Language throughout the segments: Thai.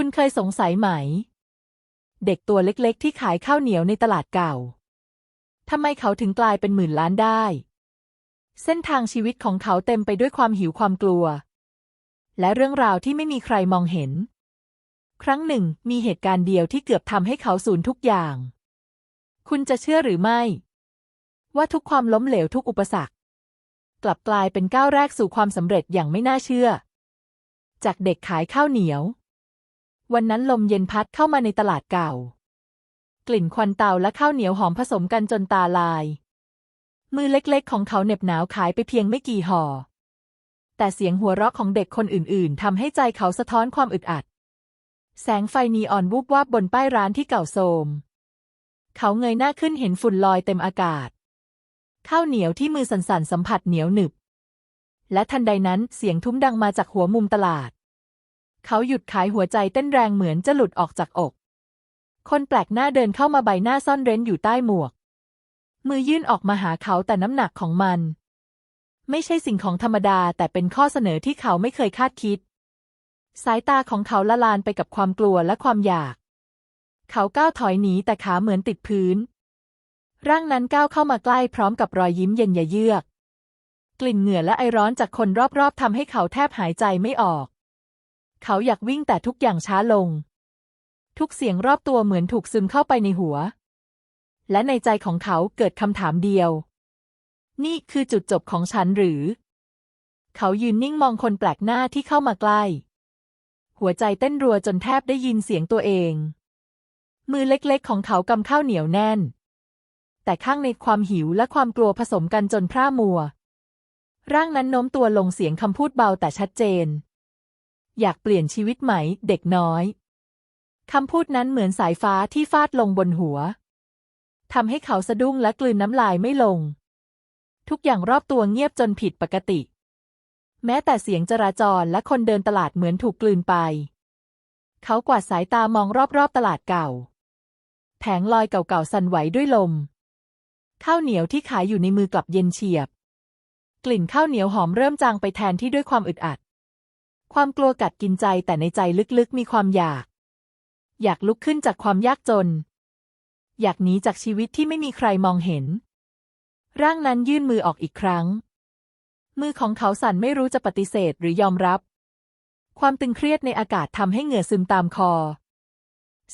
คุณเคยสงสัยไหม เด็กตัวเล็กๆ ที่ขายข้าวเหนียวในตลาดเก่าทำไมเขาถึงกลายเป็นหมื่นล้านได้ เส้นทางชีวิตของเขาเต็มไปด้วยความหิวความกลัว และเรื่องราวที่ไม่มีใครมองเห็น ครั้งหนึ่งมีเหตุการณ์เดียวที่เกือบทำให้เขาสูญทุกอย่าง คุณจะเชื่อหรือไม่ ว่าทุกความล้มเหลวทุกอุปสรรค กลับกลายเป็นก้าวแรกสู่ความสำเร็จอย่างไม่น่าเชื่อ จากเด็กขายข้าวเหนียว วันนั้นลมเย็นพัดเข้ามาในตลาดเก่า กลิ่นควันเตาและข้าวเหนียวหอมผสมกันจนตาลาย มือเล็กๆ ของเขาเหน็บหนาวขายไปเพียงไม่กี่ห่อ แต่เสียงหัวเราะของเด็กคนอื่น ๆทำให้ใจเขาสะท้อนความอึดอัด แสงไฟนีออนวูบวาบบนป้ายร้านที่เก่าโทรมเขาเงยหน้าขึ้นเห็นฝุ่นลอยเต็มอากาศ ข้าวเหนียวที่มือสั่นๆสัมผัสเหนียวหนึบ และทันใดนั้นเสียงทุ้มดังมาจากหัวมุมตลาด เขาหยุดขายหัวใจเต้นแรงเหมือนจะหลุดออกจากอก คนแปลกหน้าเดินเข้ามาใบหน้าซ่อนเร้นอยู่ใต้หมวก มือยื่นออกมาหาเขาแต่น้ำหนักของมัน ไม่ใช่สิ่งของธรรมดาแต่เป็นข้อเสนอที่เขาไม่เคยคาดคิด สายตาของเขาละลานไปกับความกลัวและความอยาก เขาก้าวถอยหนีแต่ขาเหมือนติดพื้น ร่างนั้นก้าวเข้ามาใกล้พร้อมกับรอยยิ้มเย็นยะเยือกกลิ่นเหงื่อและไอร้อนจากคนรอบๆทำให้เขาแทบหายใจไม่ออก เขาอยากวิ่งแต่ทุกอย่างช้าลง ทุกเสียงรอบตัวเหมือนถูกซึมเข้าไปในหัว และในใจของเขาเกิดคำถามเดียว นี่คือจุดจบของฉันหรือ เขายืนนิ่งมองคนแปลกหน้าที่เข้ามาใกล้ หัวใจเต้นรัวจนแทบได้ยินเสียงตัวเอง มือเล็กๆของเขากำข้าวเหนียวแน่น แต่ข้างในความหิวและความกลัวผสมกันจนพร่ามัวร่างนั้นโน้มตัวลงเสียงคำพูดเบาแต่ชัดเจน อยากเปลี่ยนชีวิตไหม เด็กน้อย คำพูดนั้นเหมือนสายฟ้าที่ฟาดลงบนหัวทำให้เขาสะดุ้งและกลืนน้ำลายไม่ลง ทุกอย่างรอบตัวเงียบจนผิดปกติ แม้แต่เสียงจราจรและคนเดินตลาดเหมือนถูกกลืนไป เขากวาดสายตามองรอบๆตลาดเก่า แผงลอยเก่าๆสั่นไหวด้วยลม ข้าวเหนียวที่ขายอยู่ในมือกลับเย็นเฉียบ กลิ่นข้าวเหนียวหอมเริ่มจางไปแทนที่ด้วยความอึดอัด ความกลัวกัดกินใจแต่ในใจลึกๆ มีความอยาก อยากลุกขึ้นจากความยากจน อยากหนีจากชีวิตที่ไม่มีใครมองเห็น ร่างนั้นยื่นมือออกอีกครั้ง มือของเขาสั่นไม่รู้จะปฏิเสธหรือยอมรับ ความตึงเครียดในอากาศทำให้เหงื่อซึมตามคอ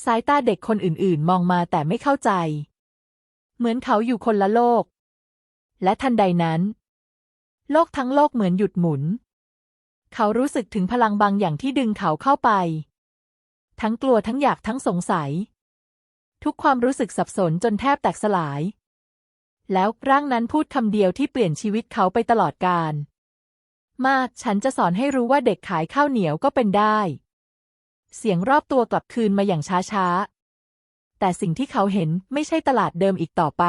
สายตาเด็กคนอื่นๆ มองมาแต่ไม่เข้าใจ เหมือนเขาอยู่คนละโลก และทันใดนั้น โลกทั้งโลกเหมือนหยุดหมุน เขารู้สึกถึงพลังบางอย่างที่ดึงเขาเข้าไป ทั้งกลัวทั้งอยากทั้งสงสัย ทุกความรู้สึกสับสนจนแทบแตกสลาย แล้วร่างนั้นพูดคำเดียวที่เปลี่ยนชีวิตเขาไปตลอดกาลมากฉันจะสอนให้รู้ว่าเด็กขายข้าวเหนียวก็เป็นได้ เสียงรอบตัวกลับคืนมาอย่างช้าๆ แต่สิ่งที่เขาเห็นไม่ใช่ตลาดเดิมอีกต่อไป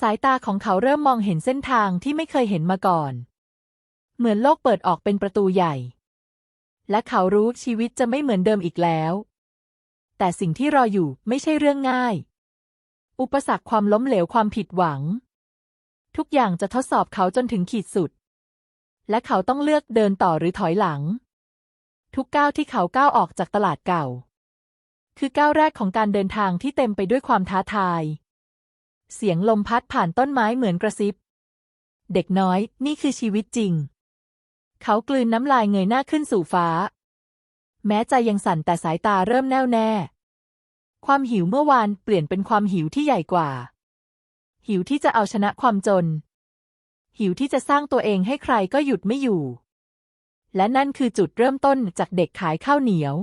สายตาของเขาเริ่มมองเห็นเส้นทางที่ไม่เคยเห็นมาก่อน เหมือนโลกเปิดออกเป็นประตูใหญ่ และเขารู้ชีวิตจะไม่เหมือนเดิมอีกแล้ว แต่สิ่งที่รออยู่ไม่ใช่เรื่องง่าย อุปสรรคความล้มเหลวความผิดหวัง ทุกอย่างจะทดสอบเขาจนถึงขีดสุด และเขาต้องเลือกเดินต่อหรือถอยหลัง ทุกก้าวที่เขาก้าวออกจากตลาดเก่า คือก้าวแรกของการเดินทางที่เต็มไปด้วยความท้าทาย เสียงลมพัดผ่านต้นไม้เหมือนกระซิบ เด็กน้อยนี่คือชีวิตจริง เขากลืนน้ำลายเงยหน้าขึ้นสู่ฟ้า แม้ใจยังสั่นแต่สายตาเริ่มแน่วแน่ ความหิวเมื่อวานเปลี่ยนเป็นความหิวที่ใหญ่กว่า หิวที่จะเอาชนะความจน หิวที่จะสร้างตัวเองให้ใครก็หยุดไม่อยู่ และนั่นคือจุดเริ่มต้นจากเด็กขายข้าวเหนียว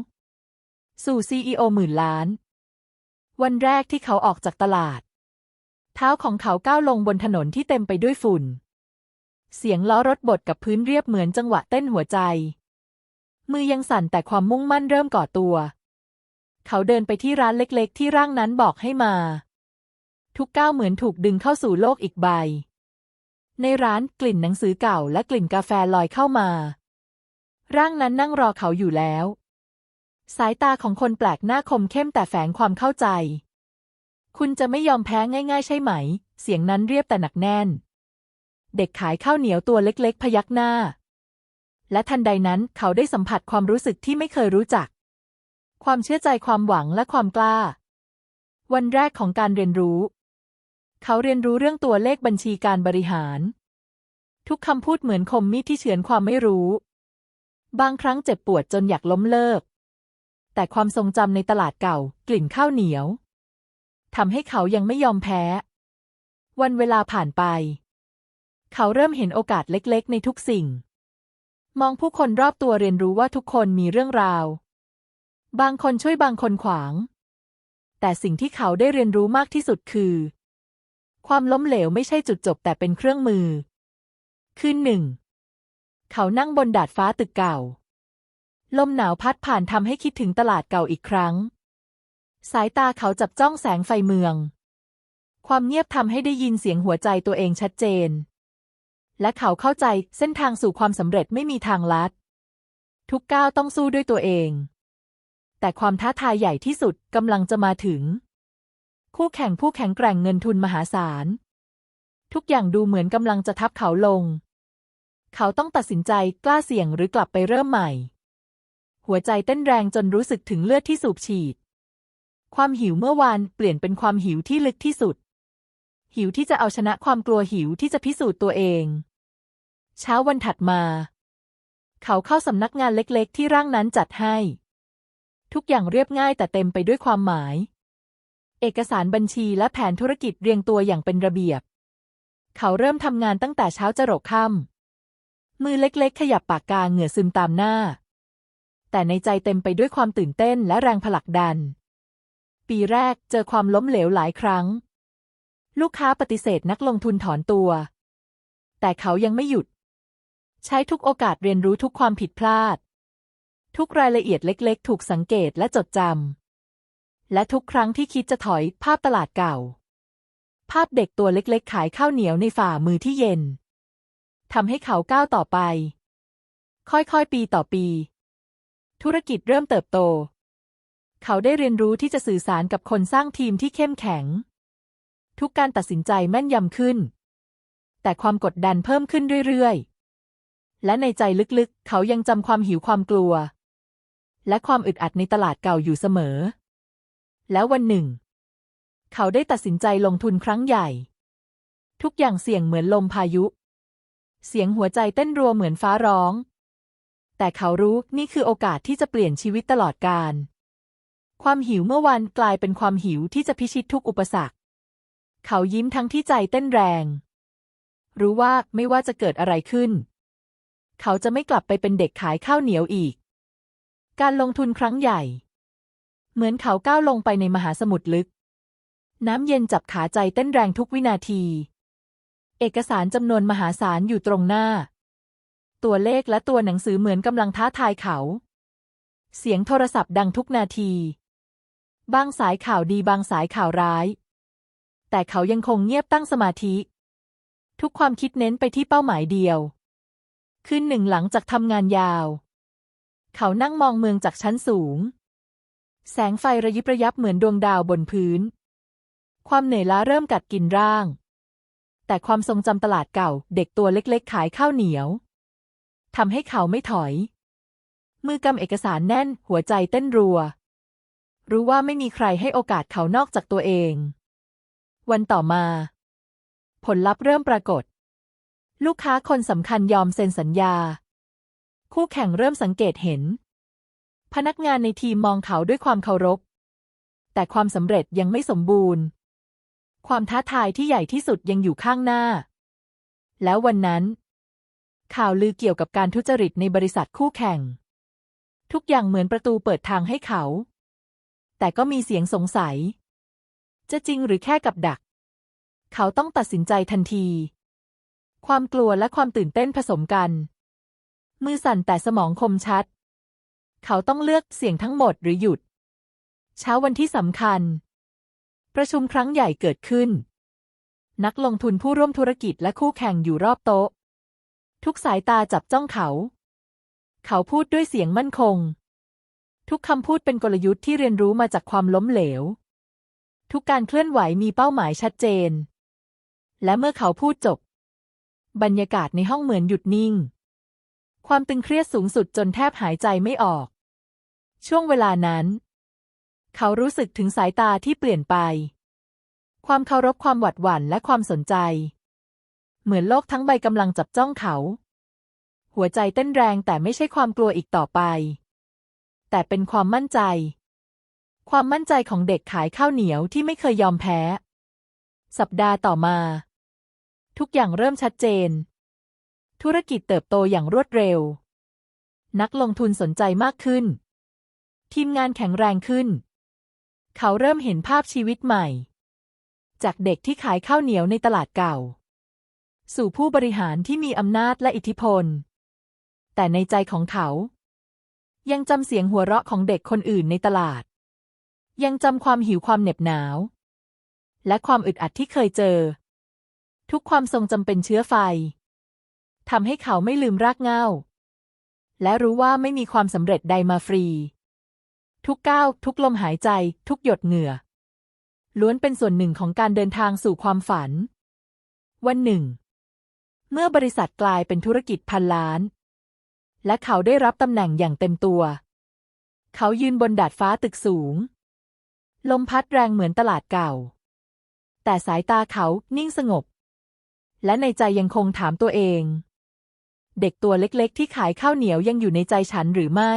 สู่ซีอีโอหมื่นล้าน วันแรกที่เขาออกจากตลาด เท้าของเขาก้าวลงบนถนนที่เต็มไปด้วยฝุ่น เสียงล้อรถบดกับพื้นเรียบเหมือนจังหวะเต้นหัวใจ มือยังสั่นแต่ความมุ่งมั่นเริ่มก่อตัว เขาเดินไปที่ร้านเล็กๆ ที่ร่างนั้นบอกให้มา ทุกก้าวเหมือนถูกดึงเข้าสู่โลกอีกใบ ในร้านกลิ่นหนังสือเก่าและกลิ่นกาแฟลอยเข้ามา ร่างนั้นนั่งรอเขาอยู่แล้ว สายตาของคนแปลกหน้าคมเข้มแต่แฝงความเข้าใจ คุณจะไม่ยอมแพ้ง่าย ๆ ใช่ไหม เสียงนั้นเรียบแต่หนักแน่น เด็กขายข้าวเหนียวตัวเล็กๆ พยักหน้า และทันใดนั้นเขาได้สัมผัสความรู้สึกที่ไม่เคยรู้จัก ความเชื่อใจความหวังและความกล้า วันแรกของการเรียนรู้ เขาเรียนรู้เรื่องตัวเลขบัญชีการบริหาร ทุกคำพูดเหมือนคมมีดที่เฉือนความไม่รู้ บางครั้งเจ็บปวดจนอยากล้มเลิก แต่ความทรงจำในตลาดเก่า กลิ่นข้าวเหนียวทำให้เขายังไม่ยอมแพ้ วันเวลาผ่านไป เขาเริ่มเห็นโอกาสเล็กๆ ในทุกสิ่ง มองผู้คนรอบตัวเรียนรู้ว่าทุกคนมีเรื่องราว บางคนช่วยบางคนขวาง แต่สิ่งที่เขาได้เรียนรู้มากที่สุดคือ ความล้มเหลวไม่ใช่จุดจบแต่เป็นเครื่องมือ คืนหนึ่ง เขานั่งบนดาดฟ้าตึกเก่า ลมหนาวพัดผ่านทำให้คิดถึงตลาดเก่าอีกครั้ง สายตาเขาจับจ้องแสงไฟเมือง ความเงียบทำให้ได้ยินเสียงหัวใจตัวเองชัดเจน และเขาเข้าใจเส้นทางสู่ความสำเร็จไม่มีทางลัด ทุกก้าวต้องสู้ด้วยตัวเอง แต่ความท้าทายใหญ่ที่สุดกำลังจะมาถึง คู่แข่งผู้แข็งแกร่งเงินทุนมหาศาล ทุกอย่างดูเหมือนกำลังจะทับเขาลง เขาต้องตัดสินใจกล้าเสี่ยงหรือกลับไปเริ่มใหม่ หัวใจเต้นแรงจนรู้สึกถึงเลือดที่สูบฉีด ความหิวเมื่อวานเปลี่ยนเป็นความหิวที่ลึกที่สุดหิวที่จะเอาชนะความกลัวหิวที่จะพิสูจน์ตัวเอง เช้าวันถัดมา เขาเข้าสำนักงานเล็กๆ ที่ร่างนั้นจัดให้ ทุกอย่างเรียบง่ายแต่เต็มไปด้วยความหมาย เอกสารบัญชีและแผนธุรกิจเรียงตัวอย่างเป็นระเบียบ เขาเริ่มทำงานตั้งแต่เช้าจรดค่ำมือเล็กๆ ขยับปากกาเหงื่อซึมตามหน้า แต่ในใจเต็มไปด้วยความตื่นเต้นและแรงผลักดัน ปีแรกเจอความล้มเหลวหลายครั้ง ลูกค้าปฏิเสธนักลงทุนถอนตัว แต่เขายังไม่หยุด ใช้ทุกโอกาสเรียนรู้ทุกความผิดพลาด ทุกรายละเอียดเล็กๆ ถูกสังเกตและจดจำ และทุกครั้งที่คิดจะถอยภาพตลาดเก่า ภาพเด็กตัวเล็กๆ ขายข้าวเหนียวในฝ่ามือที่เย็นทำให้เขาก้าวต่อไป ค่อยๆ ปีต่อปี ธุรกิจเริ่มเติบโต เขาได้เรียนรู้ที่จะสื่อสารกับคนสร้างทีมที่เข้มแข็ง ทุกการตัดสินใจแม่นยำขึ้น แต่ความกดดันเพิ่มขึ้นเรื่อยๆ และในใจลึกๆ เขายังจำความหิวความกลัว และความอึดอัดในตลาดเก่าอยู่เสมอ แล้ววันหนึ่ง เขาได้ตัดสินใจลงทุนครั้งใหญ่ ทุกอย่างเสี่ยงเหมือนลมพายุ เสียงหัวใจเต้นรัวเหมือนฟ้าร้อง แต่เขารู้นี่คือโอกาสที่จะเปลี่ยนชีวิตตลอดกาลความหิวเมื่อวันกลายเป็นความหิวที่จะพิชิตทุกอุปสรรค เขายิ้มทั้งที่ใจเต้นแรง รู้ว่าไม่ว่าจะเกิดอะไรขึ้น เขาจะไม่กลับไปเป็นเด็กขายข้าวเหนียวอีก การลงทุนครั้งใหญ่ เหมือนเขาก้าวลงไปในมหาสมุทรลึก น้ำเย็นจับขาใจเต้นแรงทุกวินาที เอกสารจำนวนมหาศาลอยู่ตรงหน้า ตัวเลขและตัวหนังสือเหมือนกำลังท้าทายเขา เสียงโทรศัพท์ดังทุกนาที บางสายข่าวดีบางสายข่าวร้าย แต่เขายังคงเงียบตั้งสมาธิ ทุกความคิดเน้นไปที่เป้าหมายเดียว คืนหนึ่งหลังจากทำงานยาว เขานั่งมองเมืองจากชั้นสูง แสงไฟระยิบระยับเหมือนดวงดาวบนพื้น ความเหนื่อยล้าเริ่มกัดกินร่าง แต่ความทรงจำตลาดเก่า เด็กตัวเล็กๆ ขายข้าวเหนียวทำให้เขาไม่ถอย มือกำเอกสารแน่น หัวใจเต้นรัว รู้ว่าไม่มีใครให้โอกาสเขานอกจากตัวเอง วันต่อมา ผลลัพธ์เริ่มปรากฏ ลูกค้าคนสำคัญยอมเซ็นสัญญา คู่แข่งเริ่มสังเกตเห็น พนักงานในทีมมองเขาด้วยความเคารพ แต่ความสำเร็จยังไม่สมบูรณ์ ความท้าทายที่ใหญ่ที่สุดยังอยู่ข้างหน้า แล้ววันนั้น ข่าวลือเกี่ยวกับการทุจริตในบริษัทคู่แข่ง ทุกอย่างเหมือนประตูเปิดทางให้เขา แต่ก็มีเสียงสงสัย จะจริงหรือแค่กับดัก เขาต้องตัดสินใจทันที ความกลัวและความตื่นเต้นผสมกัน มือสั่นแต่สมองคมชัด เขาต้องเลือกเสี่ยงทั้งหมดหรือหยุด เช้าวันที่สำคัญ ประชุมครั้งใหญ่เกิดขึ้น นักลงทุนผู้ร่วมธุรกิจและคู่แข่งอยู่รอบโต๊ะ ทุกสายตาจับจ้องเขา เขาพูดด้วยเสียงมั่นคง ทุกคำพูดเป็นกลยุทธ์ที่เรียนรู้มาจากความล้มเหลว ทุกการเคลื่อนไหวมีเป้าหมายชัดเจน และเมื่อเขาพูดจบ บรรยากาศในห้องเหมือนหยุดนิ่ง ความตึงเครียดสูงสุดจนแทบหายใจไม่ออก ช่วงเวลานั้น เขารู้สึกถึงสายตาที่เปลี่ยนไป ความเคารพความหวาดหวั่นและความสนใจ เหมือนโลกทั้งใบกำลังจับจ้องเขา หัวใจเต้นแรงแต่ไม่ใช่ความกลัวอีกต่อไป แต่เป็นความมั่นใจ ความมั่นใจของเด็กขายข้าวเหนียวที่ไม่เคยยอมแพ้ สัปดาห์ต่อมา ทุกอย่างเริ่มชัดเจน ธุรกิจเติบโตอย่างรวดเร็ว นักลงทุนสนใจมากขึ้น ทีมงานแข็งแรงขึ้น เขาเริ่มเห็นภาพชีวิตใหม่ จากเด็กที่ขายข้าวเหนียวในตลาดเก่า สู่ผู้บริหารที่มีอำนาจและอิทธิพล แต่ในใจของเขา ยังจำเสียงหัวเราะของเด็กคนอื่นในตลาด ยังจำความหิวความเหน็บหนาว และความอึดอัดที่เคยเจอ ทุกความทรงจำเป็นเชื้อไฟทำให้เขาไม่ลืมรากเหง้า และรู้ว่าไม่มีความสำเร็จใดมาฟรี ทุกก้าว ทุกลมหายใจ ทุกหยดเหงื่อ ล้วนเป็นส่วนหนึ่งของการเดินทางสู่ความฝัน วันหนึ่ง เมื่อบริษัทกลายเป็นธุรกิจพันล้าน และเขาได้รับตำแหน่งอย่างเต็มตัว เขายืนบนดาดฟ้าตึกสูง ลมพัดแรงเหมือนตลาดเก่า แต่สายตาเขานิ่งสงบ และในใจยังคงถามตัวเอง เด็กตัวเล็กๆ ที่ขายข้าวเหนียวยังอยู่ในใจฉันหรือไม่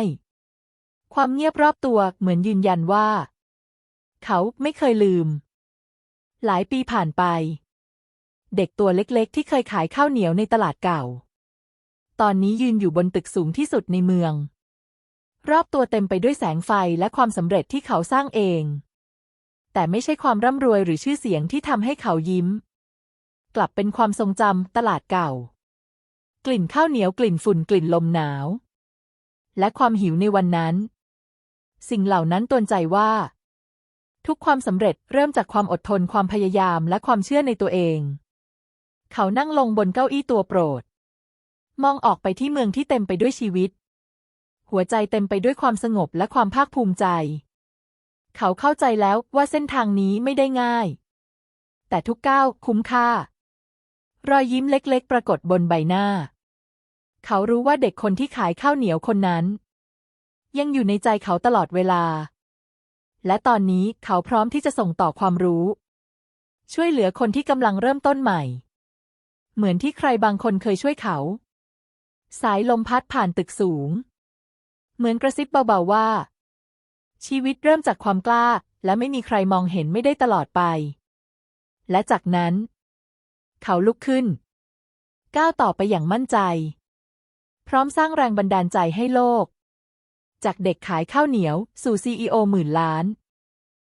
ความเงียบรอบตัวเหมือนยืนยันว่า เขาไม่เคยลืม หลายปีผ่านไป เด็กตัวเล็กๆ ที่เคยขายข้าวเหนียวในตลาดเก่า ตอนนี้ยืนอยู่บนตึกสูงที่สุดในเมือง รอบตัวเต็มไปด้วยแสงไฟและความสำเร็จที่เขาสร้างเอง แต่ไม่ใช่ความร่ำรวยหรือชื่อเสียงที่ทำให้เขายิ้ม กลับเป็นความทรงจำตลาดเก่า กลิ่นข้าวเหนียวกลิ่นฝุ่นกลิ่นลมหนาว และความหิวในวันนั้น สิ่งเหล่านั้นตวนใจว่า ทุกความสำเร็จเริ่มจากความอดทนความพยายามและความเชื่อในตัวเอง เขานั่งลงบนเก้าอี้ตัวโปรด มองออกไปที่เมืองที่เต็มไปด้วยชีวิต หัวใจเต็มไปด้วยความสงบและความภาคภูมิใจ เขาเข้าใจแล้วว่าเส้นทางนี้ไม่ได้ง่าย แต่ทุกก้าวคุ้มค่า รอยยิ้มเล็กๆ ปรากฏบนใบหน้า เขารู้ว่าเด็กคนที่ขายข้าวเหนียวคนนั้น ยังอยู่ในใจเขาตลอดเวลา และตอนนี้เขาพร้อมที่จะส่งต่อความรู้ ช่วยเหลือคนที่กำลังเริ่มต้นใหม่ เหมือนที่ใครบางคนเคยช่วยเขา สายลมพัดผ่านตึกสูง เหมือนกระซิบเบาๆว่า ชีวิตเริ่มจากความกล้า และไม่มีใครมองเห็นไม่ได้ตลอดไป และจากนั้น เขาลุกขึ้น ก้าวต่อไปอย่างมั่นใจ พร้อมสร้างแรงบันดาลใจให้โลก จากเด็กขายข้าวเหนียว สู่ซีอีโอหมื่นล้าน